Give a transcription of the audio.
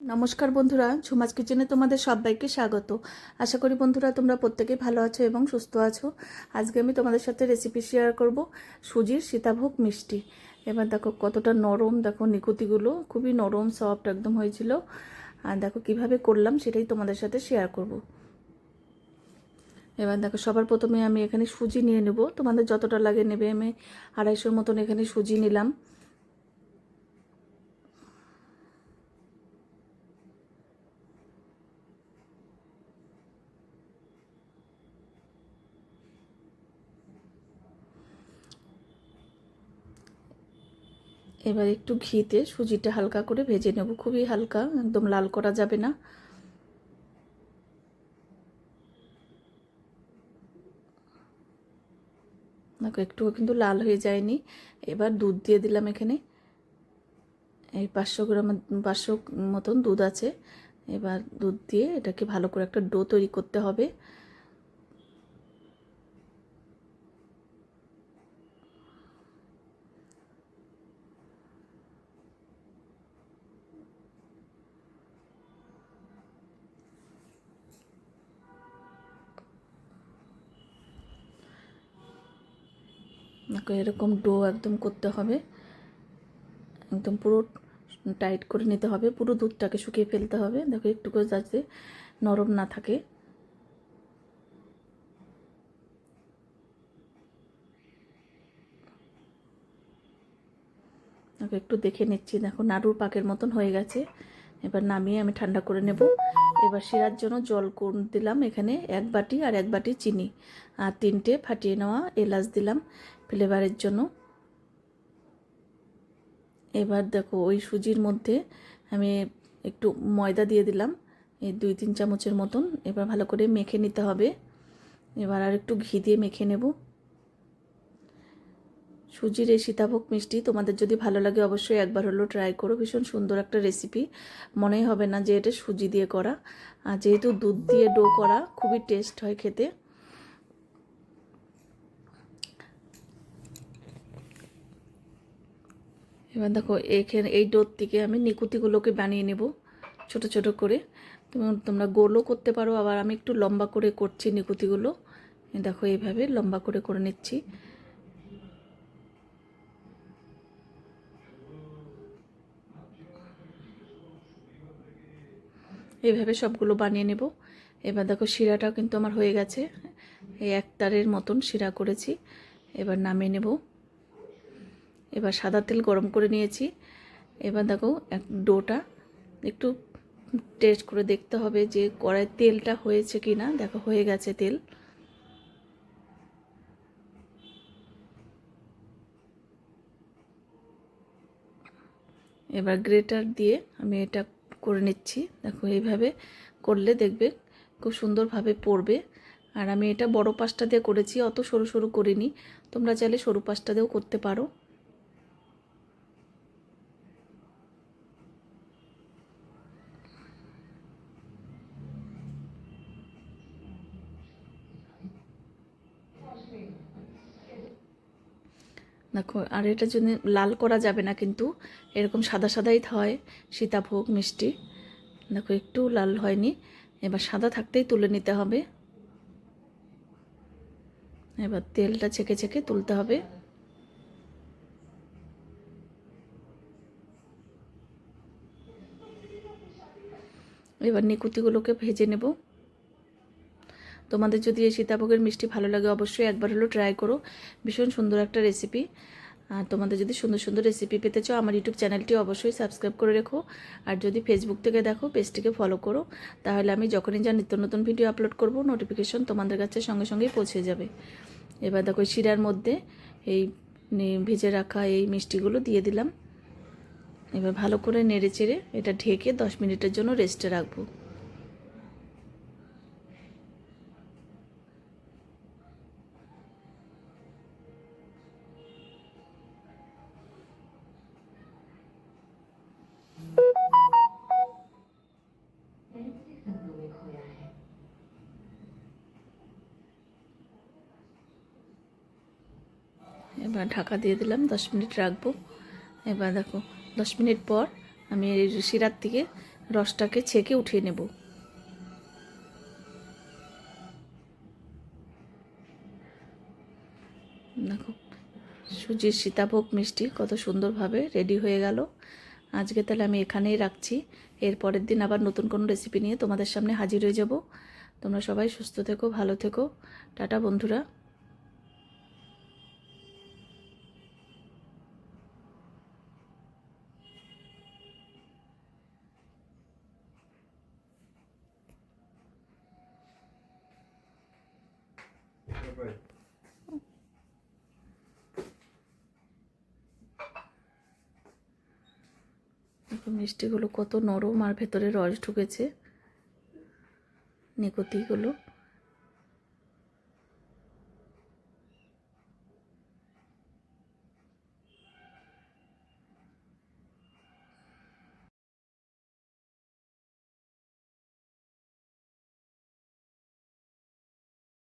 নমস্কার বন্ধুরা ঝুমাজ কিচেনে তোমাদের সবাইকে স্বাগত। আশা করি বন্ধুরা তোমরা প্রত্যেকেই ভালো আছো এবং সুস্থ আছো। আজকে আমি তোমাদের সাথে রেসিপি শেয়ার করব সুজির সীতাভোগ মিষ্টি। এবার দেখো কতটা নরম, দেখো নিকুতিগুলো খুবই নরম সফট একদম হয়েছিল। আর দেখো কীভাবে করলাম সেটাই তোমাদের সাথে শেয়ার করব। এবার দেখো সবার প্রথমে আমি এখানে সুজি নিয়ে নেব। তোমাদের যতটা লাগে নেবে, আমি আড়াইশোর মতন এখানে সুজি নিলাম। এবার একটু ঘিতে সুজিটা হালকা করে ভেজে নেব। খুবই হালকা, একদম লাল করা যাবে না। একটুও কিন্তু লাল হয়ে যায়নি। এবার দুধ দিয়ে দিলাম এখানে। এই পাঁচশো গ্রাম, পাঁচশো মতন দুধ আছে। এবার দুধ দিয়ে এটাকে ভালো করে একটা ডো তৈরি করতে হবে। দেখো এরকম ডো একদম করতে হবে। একদম পুরো টাইট করে নিতে হবে, পুরো দুধটাকে শুকিয়ে ফেলতে হবে। দেখো একটু করে যাতে নরম না থাকে। একটু দেখে নিচ্ছি, দেখো নাড়ুর পাকের মতন হয়ে গেছে। এবার নামিয়ে আমি ঠান্ডা করে নেব। এবার শিরার জন্য জল কোন দিলাম এখানে এক বাটি আর এক বাটি চিনি। আর তিনটে ফাটিয়ে নেওয়া এলাচ দিলাম। ফ্লেভারের জন্য। এবার দেখো, ওই সুজির মধ্যে আমি একটু ময়দা দিয়ে দিলাম, এই দুই তিন চামচের মতন। এবার ভালো করে মেখে নিতে হবে। এবার আর একটু ঘি দিয়ে মেখে নেব। সুজির এই সীতাভোগ মিষ্টি তোমাদের যদি ভালো লাগে অবশ্যই একবার হলো ট্রাই করো। ভীষণ সুন্দর একটা রেসিপি মনেই হবে না যে এটা সুজি দিয়ে করা। আর যেহেতু দুধ দিয়ে ডো করা, খুবই টেস্ট হয় খেতে। এবার দেখো, এখানে এই ডোর থেকে আমি নিকুতিগুলোকে বানিয়ে নেব, ছোট ছোট করে। তোমরা গোলও করতে পারো, আবার আমি একটু লম্বা করে করছি নিকুতিগুলো। দেখো, এইভাবে লম্বা করে করে নিচ্ছি। এইভাবে সবগুলো বানিয়ে নেব। এবার দেখো, শিরাটাও কিন্তু আমার হয়ে গেছে। এই এক তারের মতন শিরা করেছি। এবার নামিয়ে নেব। এবার সাদা তেল গরম করে নিয়েছি। এবার দেখো এক ডোটা একটু টেস্ট করে দেখতে হবে যে কড়াই তেলটা হয়েছে কি না দেখো হয়ে গেছে তেল। এবার গ্রেটার দিয়ে আমি এটা করে নিচ্ছি। দেখো এইভাবে করলে দেখবে খুব সুন্দরভাবে পড়বে। আর আমি এটা বড় পাশটা দিয়ে করেছি, অত সরু সরু করিনি। তোমরা চাইলে সরু পাশটা দিয়েও করতে পারো। দেখো, আর এটা যদি লাল করা যাবে না কিন্তু, এরকম সাদা সাদাই হয়, সীতাভোগ, মিষ্টি। দেখো, একটু লাল হয়নি, এবার সাদা থাকতেই তুলে নিতে হবে। এবার তেলটা ছেঁকে ছেঁকে তুলতে হবে। এবার নিকুতিগুলোকে ভেজে নেব। তোমাদের যদি এই সীতাভোগের মিষ্টি ভালো লাগে, অবশ্যই একবার হলেও ট্রাই করো। ভীষণ সুন্দর একটা রেসিপি আর তোমাদের যদি সুন্দর সুন্দর রেসিপি পেতে চাও, আমার ইউটিউব চ্যানেলটি অবশ্যই সাবস্ক্রাইব করে রেখো। আর যদি ফেসবুক থেকে দেখো পেজটিকে ফলো করো। তাহলে আমি যখনই যা নিত্য নতুন ভিডিও আপলোড করব নোটিফিকেশন তোমাদের কাছে সঙ্গে সঙ্গেই পৌঁছে যাবে। এবার দেখো শিরার মধ্যে এই ভেজে রাখা এই মিষ্টিগুলো দিয়ে দিলাম। এবার ভালো করে নেড়ে চেড়ে এটা ঢেকে দশ মিনিটের জন্য রেস্টে রাখব। ঢাকা দিয়ে দিলাম, দশ মিনিট রাখব। এবার দেখো, দশ মিনিট পর আমি শিরার থেকে রসটাকে ছেঁকে উঠিয়ে নেব। দেখো, সুজির সীতাভোগ মিষ্টি কত সুন্দরভাবে রেডি হয়ে গেল। আজকে তাহলে আমি এখানেই রাখছি। এর পরের দিন আবার নতুন কোনো রেসিপি নিয়ে তোমাদের সামনে হাজির হয়ে যাব। তোমরা সবাই সুস্থ থেকো, ভালো থেকো। টাটা বন্ধুরা। মিষ্টিগুলো কত নরম আর ভেতরে রস ঢুকেছে নিকতিগুলো।